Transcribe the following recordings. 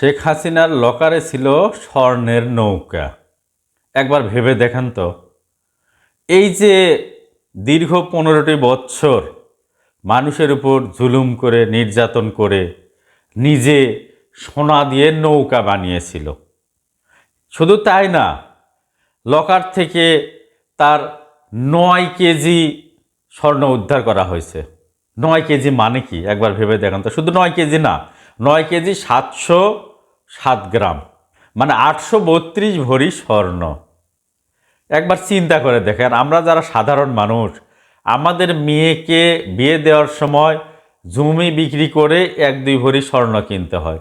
শেখ হাসিনার লকারে ছিল স্বর্ণের নৌকা। একবার ভেবে দেখান তো। এই যে দীর্ঘ পনেরোটি বৎসর মানুষের উপর জুলুম করে, নির্যাতন করে, নিজে সোনা দিয়ে নৌকা বানিয়েছিল। শুধু তাই না, লকার থেকে তার নয় কেজি স্বর্ণ উদ্ধার করা হয়েছে। নয় কেজি মানে কি? একবার ভেবে দেখান তো। শুধু নয় কেজি না নয় কেজি সাতশো সাত গ্রাম মানে আটশো বত্রিশ ভরি স্বর্ণ। একবার চিন্তা করে দেখেন, আমরা যারা সাধারণ মানুষ, আমাদের মেয়েকে বিয়ে দেওয়ার সময় জমি বিক্রি করে এক দুই ভরি স্বর্ণ কিনতে হয়।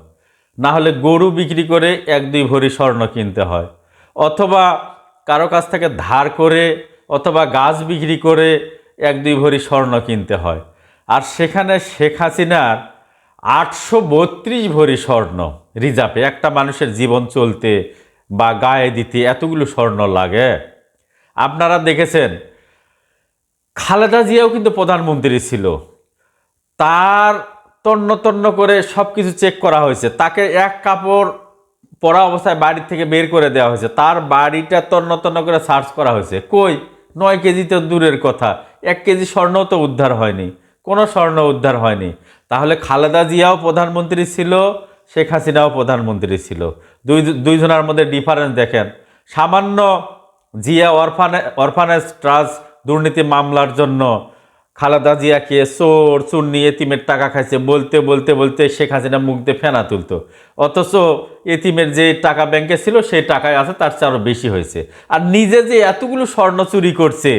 না হলে গরু বিক্রি করে এক দুই ভরি স্বর্ণ কিনতে হয়। অথবা কারও কাছ থেকে ধার করে অথবা গাছ বিক্রি করে এক দুই ভরি স্বর্ণ কিনতে হয়। আর সেখানে শেখ হাসিনার আটশো বত্রিশ ভরি স্বর্ণ। রিজার্ভে একটা মানুষের জীবন চলতে বা গায়ে দিতে এতগুলো স্বর্ণ লাগে। আপনারা দেখেছেন, খালেদা জিয়াও কিন্তু প্রধানমন্ত্রী ছিল। তার তন্ন তন্ন করে সব কিছু চেক করা হয়েছে। তাকে এক কাপড় পরা অবস্থায় বাড়ি থেকে বের করে দেওয়া হয়েছে। তার বাড়িটা তন্ন তন্ন করে সার্চ করা হয়েছে। কই? নয় কেজি তো দূরের কথা। এক কেজি স্বর্ণও তো উদ্ধার হয়নি। কোনো স্বর্ণ উদ্ধার হয়নি। তাহলে খালেদা জিয়াও প্রধানমন্ত্রী ছিল, শেখ হাসিনাও প্রধানমন্ত্রী ছিল। দুই দুইজনের মধ্যে ডিফারেন্স দেখেন। সামান্য জিয়া অরফানে অরফানেজ ট্রাস্ট দুর্নীতি মামলার জন্য খালেদা জিয়াকে চোর চুন্নি এতিমের টাকা খাইছে বলতে বলতে বলতে শেখ হাসিনা মুখ দিয়ে ফেনা তুলতো। অথচ এতিমের যে টাকা ব্যাংকে ছিল, সেই টাকায় আছে, তার চেয়ে আরও বেশি হয়েছে। আর নিজে যে এতগুলো স্বর্ণ চুরি করছে,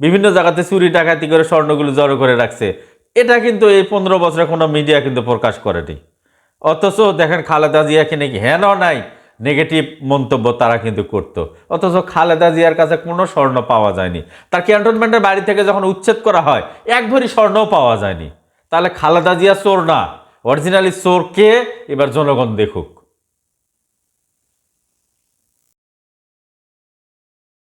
বিভিন্ন জায়গাতে চুরি ডাকাতি করে স্বর্ণগুলো জড়ো করে রাখছে এটা কিন্তু এই পনেরো বছরে কোনো মিডিয়া কিন্তু প্রকাশ করেনি। অথচ দেখেন খালেদা জিয়াকে নাকি হেন নাই নেগেটিভ মন্তব্য তারা কিন্তু করত। অথচ খালেদা জিয়ার কাছে কোনো স্বর্ণ পাওয়া যায়নি। তার ক্যান্টনমেন্টের বাড়ি থেকে যখন উচ্ছেদ করা হয়, এক ভরি স্বর্ণও পাওয়া যায়নি। তাহলে খালেদা জিয়া চোর না। অরিজিনালি চোর কে এবার জনগণ দেখুক।